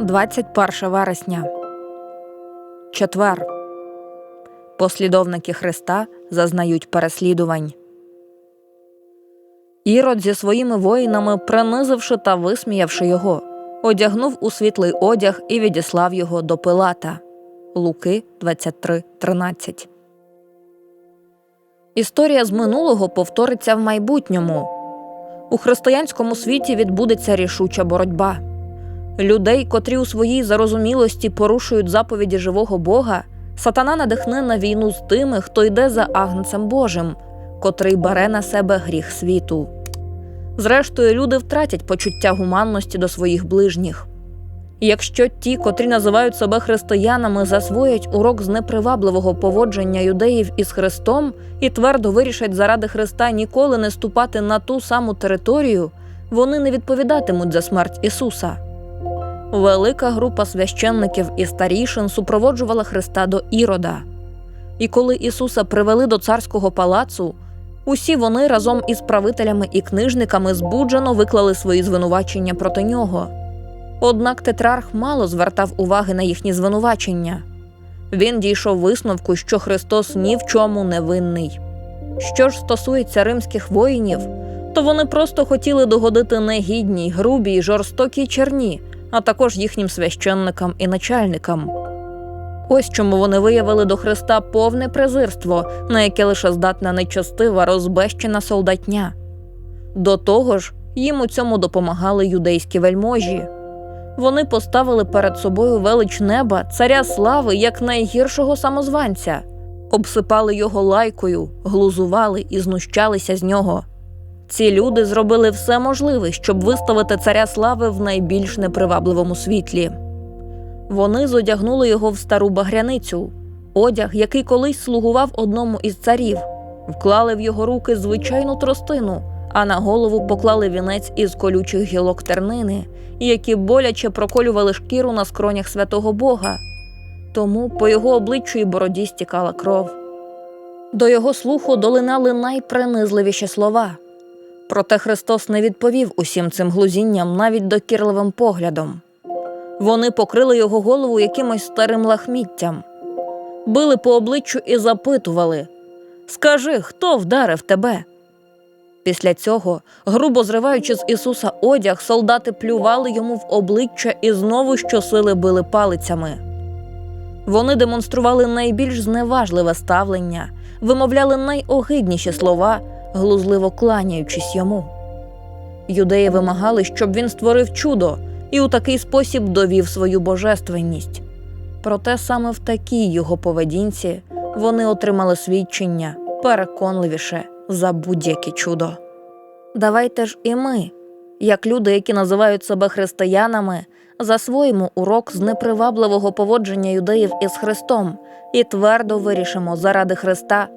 21 вересня. Четвер. Послідовники Христа зазнають переслідувань. Ірод зі своїми воїнами, принизивши та висміявши його, одягнув у світлий одяг і відіслав його до Пилата. Луки 23.13. Історія з минулого повториться в майбутньому. У християнському світі відбудеться рішуча боротьба. Людей, котрі у своїй зарозумілості порушують заповіді живого Бога, сатана надихне на війну з тими, хто йде за агнцем Божим, котрий бере на себе гріх світу. Зрештою, люди втратять почуття гуманності до своїх ближніх. Якщо ті, котрі називають себе християнами, засвоять урок з непривабливого поводження юдеїв із Христом і твердо вирішать заради Христа ніколи не ступати на ту саму територію, вони не відповідатимуть за смерть Ісуса. Велика група священників і старішин супроводжувала Христа до Ірода. І коли Ісуса привели до царського палацу, усі вони разом із правителями і книжниками збуджено виклали свої звинувачення проти нього. Однак тетрарх мало звертав уваги на їхні звинувачення. Він дійшов висновку, що Христос ні в чому не винний. Що ж стосується римських воїнів, то вони просто хотіли догодити негідній, грубій, жорстокій черні, а також їхнім священникам і начальникам. Ось чому вони виявили до Христа повне презирство, на яке лише здатна нечастива, розбещена солдатня. До того ж, їм у цьому допомагали юдейські вельможі. Вони поставили перед собою велич неба, царя слави як найгіршого самозванця, обсипали його лайкою, глузували і знущалися з нього. Ці люди зробили все можливе, щоб виставити царя слави в найбільш непривабливому світлі. Вони зодягнули його в стару багряницю, одяг, який колись слугував одному із царів, вклали в його руки звичайну тростину, а на голову поклали вінець із колючих гілок тернини, які боляче проколювали шкіру на скронях святого Бога. Тому по його обличчю і бороді стікала кров. До його слуху долинали найпринизливіші слова. Проте Христос не відповів усім цим глузінням навіть докірливим поглядом. Вони покрили його голову якимось старим лахміттям, били по обличчю і запитували Скажи, хто вдарив тебе? Після цього, грубо зриваючи з Ісуса одяг, солдати плювали йому в обличчя і знову щосили били палицями. Вони демонстрували найбільш зневажливе ставлення, вимовляли найогидніші слова, глузливо кланяючись йому. Юдеї вимагали, щоб він створив чудо і у такий спосіб довів свою божественність. Проте саме в такій його поведінці вони отримали свідчення переконливіше за будь-яке чудо. Давайте ж і ми, як люди, які називають себе християнами, засвоїмо урок з непривабливого поводження юдеїв із Христом і твердо вирішимо заради Христа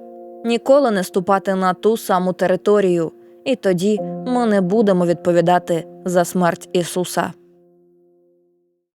ніколи не ступати на ту саму територію, і тоді ми не будемо відповідати за смерть Ісуса.